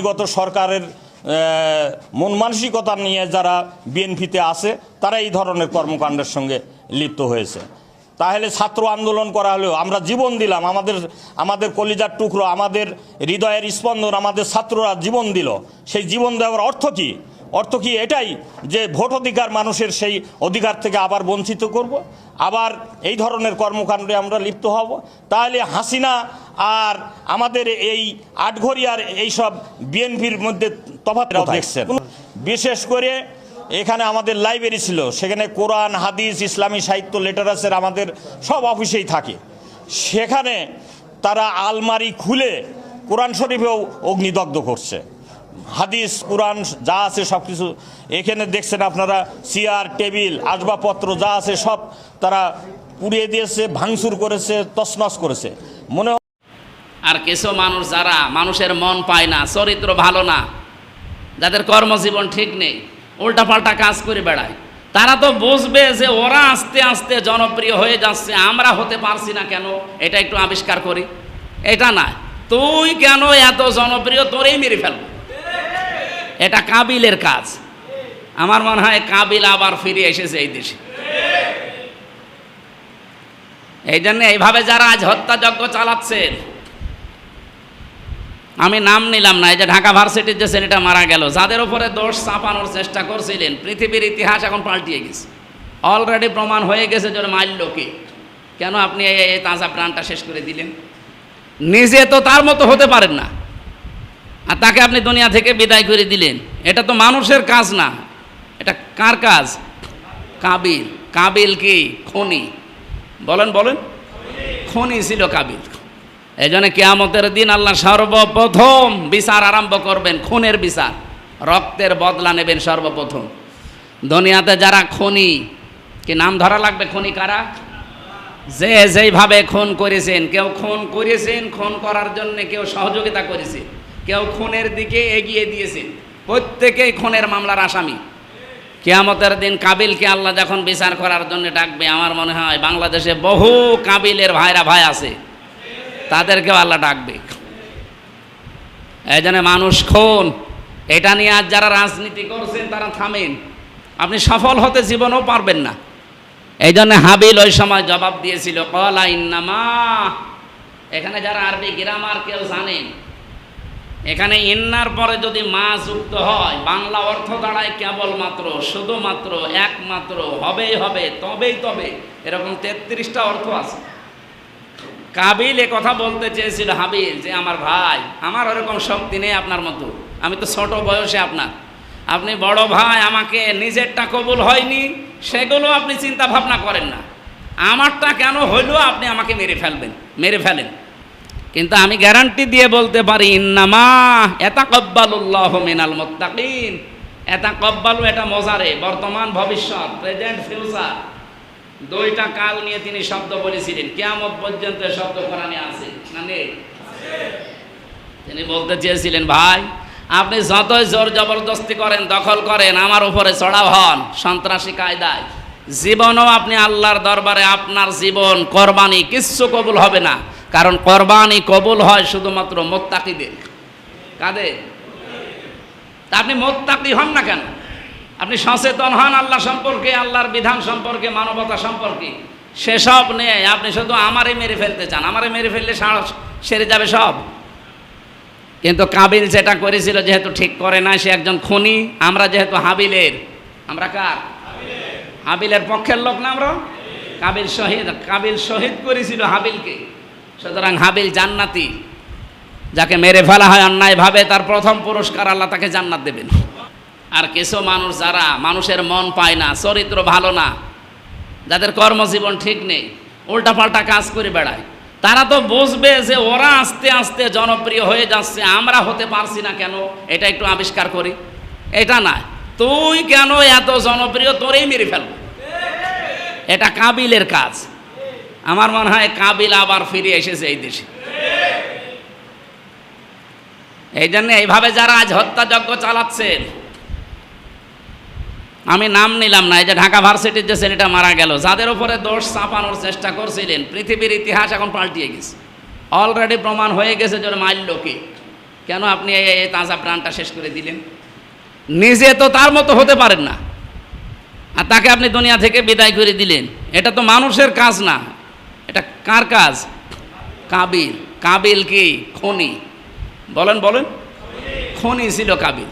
বিগত সরকারের মন মানসিকতা নিয়ে যারা বিএনপিতে আছে, তারা এই ধরনের কর্মকাণ্ডের সঙ্গে লিপ্ত হয়েছে। তাহলে ছাত্র আন্দোলন করা হলেও আমরা জীবন দিলাম, আমাদের আমাদের কলিজার টুকরো, আমাদের হৃদয়ের স্পন্দন, আমাদের ছাত্ররা জীবন দিল। সেই জীবন দেওয়ার অর্থ কী? অর্থ কি এটাই যে ভোট অধিকার মানুষের সেই অধিকার থেকে আবার বঞ্চিত করব আবার এই ধরনের কর্মকাণ্ডে আমরা লিপ্ত হব। তাহলে হাসিনা আর আমাদের এই আটঘরিয়ার এইসব বিএনপির মধ্যে তফাৎ দেখছেন। বিশেষ করে এখানে আমাদের লাইব্রেরি ছিল সেখানে কোরআন হাদিস ইসলামী সাহিত্য লেটারাসের আমাদের সব অফিসেই থাকে। সেখানে তারা আলমারি খুলে কোরআন শরীফেও অগ্নিদগ্ধ করছে। হাদিস, কোরআন যা আছে সব কিছু এখানে দেখছেন আপনারা, চেয়ার, টেবিল, আসবাবপত্র যা আছে সব তারা পুড়িয়ে দিয়েছে, ভাঙচুর করেছে, তছনছ করেছে। মনে আর কিছু মানুষ যারা মানুষের মন পায় না, চরিত্র ভালো না, যাদের কর্মজীবন ঠিক নেই, উল্টাপাল্টা কাজ করে বেড়ায়, তারা তো বুঝবে যে ওরা আস্তে আস্তে জনপ্রিয় হয়ে যাচ্ছে, আমরা হতে পারছি না কেন? এটা একটু আবিষ্কার করি। এটা না, তুই কেন এত জনপ্রিয়? তোরেই মেরে ফেলব। এটা কাবিলের কাজ। আমার মনে হয় কাবিল আবার ফিরে এসেছে এই দেশে। এই জন্য এইভাবে যারা আজ হত্যাযজ্ঞ চালাচ্ছেন, আমি নাম নিলাম না, এই যে ঢাকা ভার্সিটির যে ছেলেটা মারা গেল, যাদের উপরে দোষ চাপানোর চেষ্টা করছিলেন, পৃথিবীর ইতিহাস এখন পাল্টিয়ে গেছে। অলরেডি প্রমাণ হয়ে গেছে যে ওরা মারল কে। কেন আপনি এই তাজা প্রাণটা শেষ করে দিলেন? নিজে তো তার মতো হতে পারেন না। আর তাকে আপনি দুনিয়া থেকে বিদায় করে দিলেন। এটা তো মানুষের কাজ না। এটা কার কাজ? কাবিল। কাবিল কি? খনি। বলেন বলেন। খনি ছিল কাবিল। এই জন্য কেয়ামতের দিন আল্লাহ সর্বপ্রথম বিচার আরম্ভ করবেন, খুনের বিচার। রক্তের বদলা নেবেন সর্বপ্রথম। দুনিয়াতে যারা খনি, কি নাম ধরা লাগবে খনি কারা? যে যেইভাবে খুন করেছেন, কেউ খুন করেছেন, খুন করার জন্য কেউ সহযোগিতা করেছে। কেউ খুনের দিকে এগিয়ে দিয়েছেন প্রত্যেকেই খুনের মামলার আসামি। কেয়ামতের দিন কাবিলকে আল্লাহ যখন বিচার করার জন্য ডাকবে, আমার মনে হয় বাংলাদেশে বহু কাবিলের ভাইরা ভাই আছে। তাদেরকেও আল্লাহ ডাকবে। এই জন্য মানুষ খুন। এটা নিয়ে আজ যারা রাজনীতি করছেন, তারা থামেন। আপনি সফল হতে জীবনও পারবেন না। এই জন্য হাবিল ওই সময় জবাব দিয়েছিল, কলা ইন্নামা। এখানে যারা আরবি গ্রামার, কেউ জানেন। এখানে ইন্নার পরে যদি মা যুক্ত হয়, বাংলা অর্থ দাঁড়ায় কেবলমাত্র, শুধুমাত্র, একমাত্র, হবেই হবে, তবেই তবে, এরকম তেত্রিশটা অর্থ আছে। কাবিল এ কথা বলতে চেয়েছিল হাবিল যে, আমার ভাই, আমার ওরকম শক্তি নেই আপনার মতো। আমি তো ছোট বয়সে আপনার। আপনি বড় ভাই, আমাকে নিজেরটা কবুল হয়নি, সেগুলো আপনি চিন্তা ভাবনা করেন না। আমারটা কেন হইল, আপনি আমাকে মেরে ফেলবেন, মেরে ফেলেন। কিন্তু আমি গ্যারান্টি দিয়ে বলতে পারি, ইন্নামা এটা কব্বালুল্লাহ মিনাল মোত্তাকিন। এটা কব্বালু এটা মজারে, বর্তমান, ভবিষ্যৎ, প্রেজেন্ট, ফিউচার। দুইটা কাল নিয়ে তিনি শব্দ বলেছিলেন। কেয়ামত পর্যন্ত শব্দ কোরআনে আছে না নেই? তিনি বলতে চেয়েছিলেন, ভাই, আপনি যতই জোর জবরদস্তি করেন, দখল করেন, আমার উপরে চড়াও হন, সন্ত্রাসী কায়দায়। জীবনও আপনি আল্লাহর দরবারে, আপনার জীবন কোরবানি, কিচ্ছু কবুল হবে না। কারণ কোরবানি কবুল হয় শুধুমাত্র মোত্তাকিদের। কাদের? তা আপনি মোত্তাকি হন না কেন? আপনি সচেতন হন আল্লাহ সম্পর্কে, আল্লাহর বিধান সম্পর্কে, মানবতা সম্পর্কে। সেসব নিয়ে আপনি শুধু আমারই মেরে ফেলতে চান। আমারই মেরে ফেললে সেরে যাবে সব। কিন্তু কাবিল যেটা করেছিল যেহেতু ঠিক করে না সে একজন খুনি। আমরা যেহেতু হাবিলের, আমরা কার? হাবিলের পক্ষের লোক না আমরা? কাবিল শহীদ কাবিল শহীদ করেছিল হাবিলকে। সুতরাং হাবিল জান্নাতি, যাকে মেরে ফেলা হয় অন্যায়ভাবে, তার প্রথম পুরস্কার আল্লাহ তাকে জান্নাত দেবেন। আর কিছু মানুষ যারা মানুষের মন পায় না, চরিত্র ভালো না, যাদের কর্মজীবন ঠিক নেই, উল্টাপাল্টা কাজ করে বেড়ায়, তারা তো বুঝবে যে ওরা আস্তে আস্তে জনপ্রিয় হয়ে যাচ্ছে, আমরা হতে পারছি না কেন? এটা একটু আবিষ্কার করি। এটা না, তুই কেন এত জনপ্রিয়? তোরেই মেরে ফেলব। এটা কাবিলের কাজ। আমার মনে হয় কাবিল আবার ফিরে এসেছে এই দেশে। এই জন্য এইভাবে যারা আজ হত্যাযজ্ঞ চালাচ্ছেন, আমি নাম নিলাম না, এই যে ঢাকা ভার্সিটির যে ছেলেটা মারা গেল, যাদের উপরে দোষ চাপানোর চেষ্টা করছিলেন, পৃথিবীর ইতিহাস এখন পাল্টিয়ে গেছে। অলরেডি প্রমাণ হয়ে গেছে যে মারল কে কেন আপনি এই তাজা প্রাণটা শেষ করে দিলেন? নিজে তো তার মতো হতে পারেন না। আর তাকে আপনি দুনিয়া থেকে বিদায় করে দিলেন। এটা তো মানুষের কাজ না। এটা কার কাজ? কাবিল। কাবিল কি? খনি। বলেন বলেন। খনি ছিল কাবিল।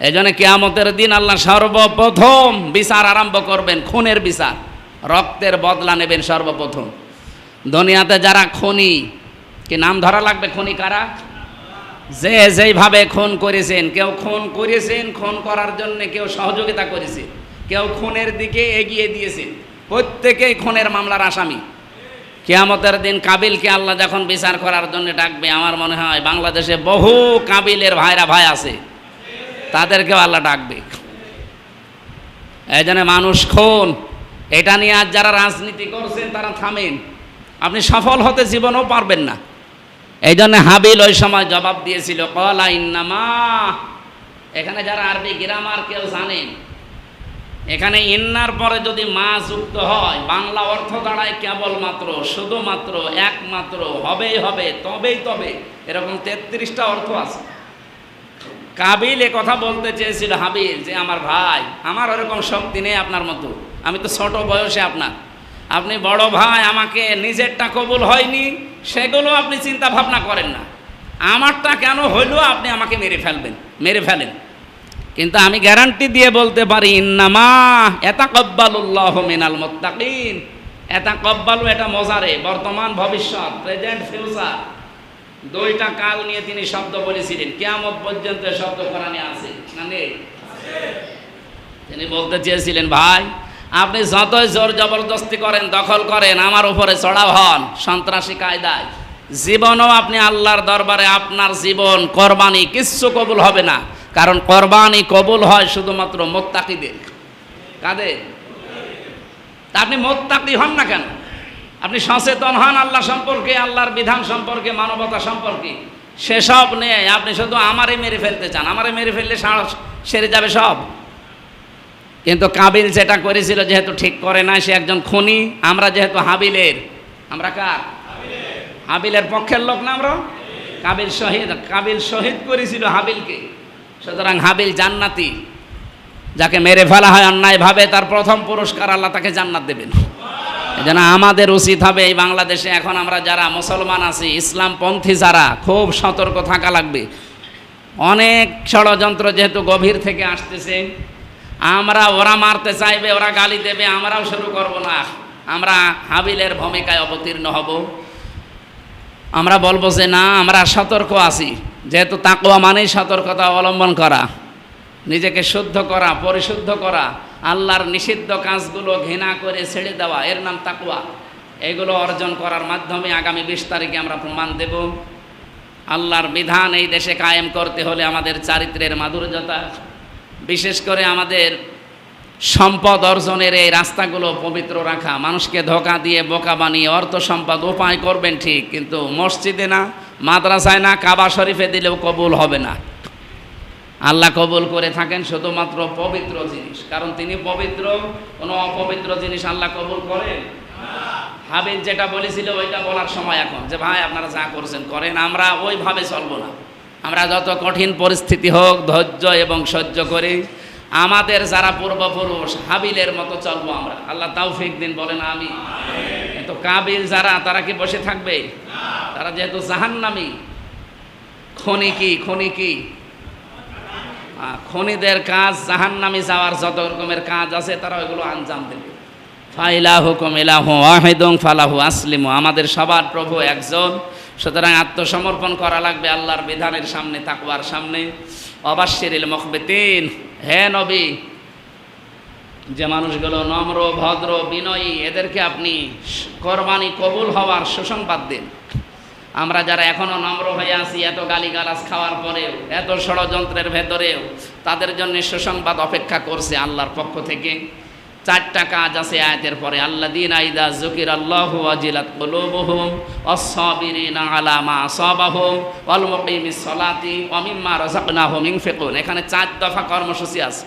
এই জন্য কেয়ামতের দিন আল্লাহ সর্বপ্রথম বিচার আরম্ভ করবেন, খুনের বিচার। রক্তের বদলা নেবেন সর্বপ্রথম। দুনিয়াতে যারা খনি, কি নাম ধরা লাগবে খনি কারা? যে যেইভাবে খুন করেছেন, কেউ খুন করেছেন, খুন করার জন্য কেউ সহযোগিতা করেছে, কেউ খুনের দিকে এগিয়ে দিয়েছেন প্রত্যেকেই খুনের মামলার আসামি। কেয়ামতের দিন কাবিলকে আল্লাহ যখন বিচার করার জন্য ডাকবে, আমার মনে হয় বাংলাদেশে বহু কাবিলের ভাইরা ভাই আছে, তাদেরকেও আল্লাহ ডাকবে। এই মানুষ খুন, এটা নিয়ে আজ যারা রাজনীতি করছেন তারা থামেন, আপনি সফল হতে জীবনও পারবেন না। এই জন্য হাবিল ওই সময় জবাব দিয়েছিল, কলা ইন্নামা, এখানে যারা আরবি গ্রামার কেউ জানেন এখানে ইন্নার পরে যদি মা যুক্ত হয়, বাংলা অর্থ দাঁড়ায় কেবলমাত্র, শুধুমাত্র, একমাত্র, হবেই হবে, তবেই তবে, এরকম তেত্রিশটা অর্থ আছে। কাবিল এ কথা বলতে চেয়েছিল হাবিল যে, আমার ভাই, আমার ওরকম শক্তি নেই আপনার মতো। আমি তো ছোট বয়সে আপনার। আপনি বড় ভাই, আমাকে নিজেরটা কবুল হয়নি, সেগুলো আপনি চিন্তা ভাবনা করেন না। আমারটা কেন হইল, আপনি আমাকে মেরে ফেলবেন, মেরে ফেলেন। কিন্তু আমি গ্যারান্টি দিয়ে বলতে পারি, ইন্নামা এতা কব্বালুল্লাহ মিনাল মোত্তাকিন। এটা কব্বালু এটা মজারে, বর্তমান ভবিষ্যৎ, প্রেজেন্ট ফিউচার। দুইটা কাল নিয়ে তিনি শব্দ বলেছিলেন, কেয়ামত পর্যন্ত শব্দ কোরআনে আছে না নেই? তিনি বলতে চেয়েছিলেন, ভাই, আপনি যতই জোর জবরদস্তি করেন, দখল করেন, আমার উপরে চড়াও হন, সন্ত্রাসী কায়দায়। জীবনও আপনি আল্লাহর দরবারে, আপনার জীবন কোরবানি কিচ্ছু কবুল হবে না। কারণ কোরবানি কবুল হয় শুধুমাত্র মোত্তাকিদের। কাদের? তা আপনি মোত্তাকি হন না কেন? আপনি সচেতন হন আল্লাহ সম্পর্কে, আল্লাহর বিধান সম্পর্কে, মানবতা সম্পর্কে। সেসব নিয়ে আপনি শুধু আমারে মেরে ফেলতে চান। আমারে মেরে ফেললে সেরে যাবে সব। কিন্তু কাবিল যেটা করেছিল যেহেতু ঠিক করে না সে একজন খুনি। আমরা যেহেতু হাবিলের, আমরা কার? হাবিলের পক্ষের লোক না আমরা? কাবিল শহীদ কাবিল শহীদ করেছিল হাবিলকে। সুতরাং হাবিল জান্নাতি, যাকে মেরে ফেলা হয় অন্যায়ভাবে, তার প্রথম পুরস্কার আল্লাহ তাকে জান্নাত দেবেন। যেন আমাদের উচিত হবে এই বাংলাদেশে এখন আমরা যারা মুসলমান আছি, ইসলামপন্থী যারা, খুব সতর্ক থাকা লাগবে। অনেক ষড়যন্ত্র যেহেতু গভীর থেকে আসতেছে, আমরা ওরা মারতে চাইবে, ওরা গালি দেবে, আমরাও শুরু করব না। আমরা হাবিলের ভূমিকায় অবতীর্ণ হব। আমরা বলব যে না, আমরা সতর্ক আছি। যেহেতু তাকুয়া মানেই সতর্কতা অবলম্বন করা, নিজেকে শুদ্ধ করা, পরিশুদ্ধ করা, আল্লাহর নিষিদ্ধ কাজগুলো ঘৃণা করে ছেড়ে দেওয়া, এর নাম তাকুয়া এগুলো অর্জন করার মাধ্যমে আগামী বিশ তারিখে আমরা প্রমাণ দেব। আল্লাহর বিধান এই দেশে কায়েম করতে হলে আমাদের চারিত্রের মাধুর্যতা, বিশেষ করে আমাদের সম্পদ অর্জনের এই রাস্তাগুলো পবিত্র রাখা, মানুষকে ধোকা দিয়ে বোকা বানিয়ে অর্থ সম্পদ উপায় করবেন ঠিক, কিন্তু মসজিদে না মাদ্রাসায় না কাবা শরীফে দিলেও কবুল হবে না। আল্লাহ কবুল করে থাকেন শুধুমাত্র পবিত্র জিনিস। কারণ তিনি পবিত্র, কোনো অপবিত্র জিনিস আল্লাহ কবুল করেন? হাবিল যেটা বলেছিল ওইটা বলার সময় এখন। যে ভাই, আপনারা যা করছেন করেন, আমরা ওইভাবে চলবো না। আমরা যত কঠিন পরিস্থিতি হোক, ধৈর্য এবং সহ্য করে। আমাদের যারা পূর্বপুরুষ, হাবিলের মতো চলবো আমরা। আল্লাহ তাওফিক দিন, বলেন আমি তো কাবিল যারা, তারা কি বসে থাকবে? তারা যেহেতু জাহান্নামি খনি কি খনি কি খনিদের কাজ, জাহান্নামি যাওয়ার যত রকমের কাজ আছে, তারা ওইগুলো আঞ্জাম দেবে। ফাইলা হুকুম ইলাহু ওয়াহিদুং ফালাহু আসলিমু। আমাদের সবার প্রভু একজন। সুতরাং আত্মসমর্পণ করা লাগবে আল্লাহর বিধানের সামনে, তাকওয়ার সামনে। অবাশিরিল মুখবিতিন। হে নবী যে মানুষগুলো নম্র, ভদ্র, বিনয়ী, এদেরকে আপনি কোরবানি কবুল হওয়ার সুসংবাদ দিন। আমরা যারা এখনও নম্র হয়ে আছি, এত গালিগালাজ খাওয়ার পরেও, এত ষড়যন্ত্রের ভেতরেও, তাদের জন্য সুসংবাদ অপেক্ষা করছে আল্লাহর পক্ষ থেকে। চারটা কাজ আছে আয়াতের পরে আল্লাহ দিন আইদা জকির আল্লাহ আজিলাত কলুবহুম অসবিরিনা আলা মা আসাবাহুম ওয়াল মুকিমিস সালাতি ওয়া মিম্মা রাযাকনাহুম ইনফিকুন। এখানে চার দফা কর্মসূচি আছে।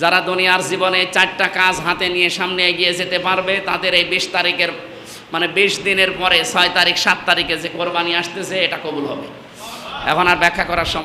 যারা দুনিয়ার জীবনে চারটা কাজ হাতে নিয়ে সামনে এগিয়ে যেতে পারবে, তাদের এই বিশ তারিখের মানে বিশ দিনের পরে ছয় তারিখ, সাত তারিখে যে কোরবানি আসতেছে, এটা কবুল হবে। এখন আর ব্যাখ্যা করার সময়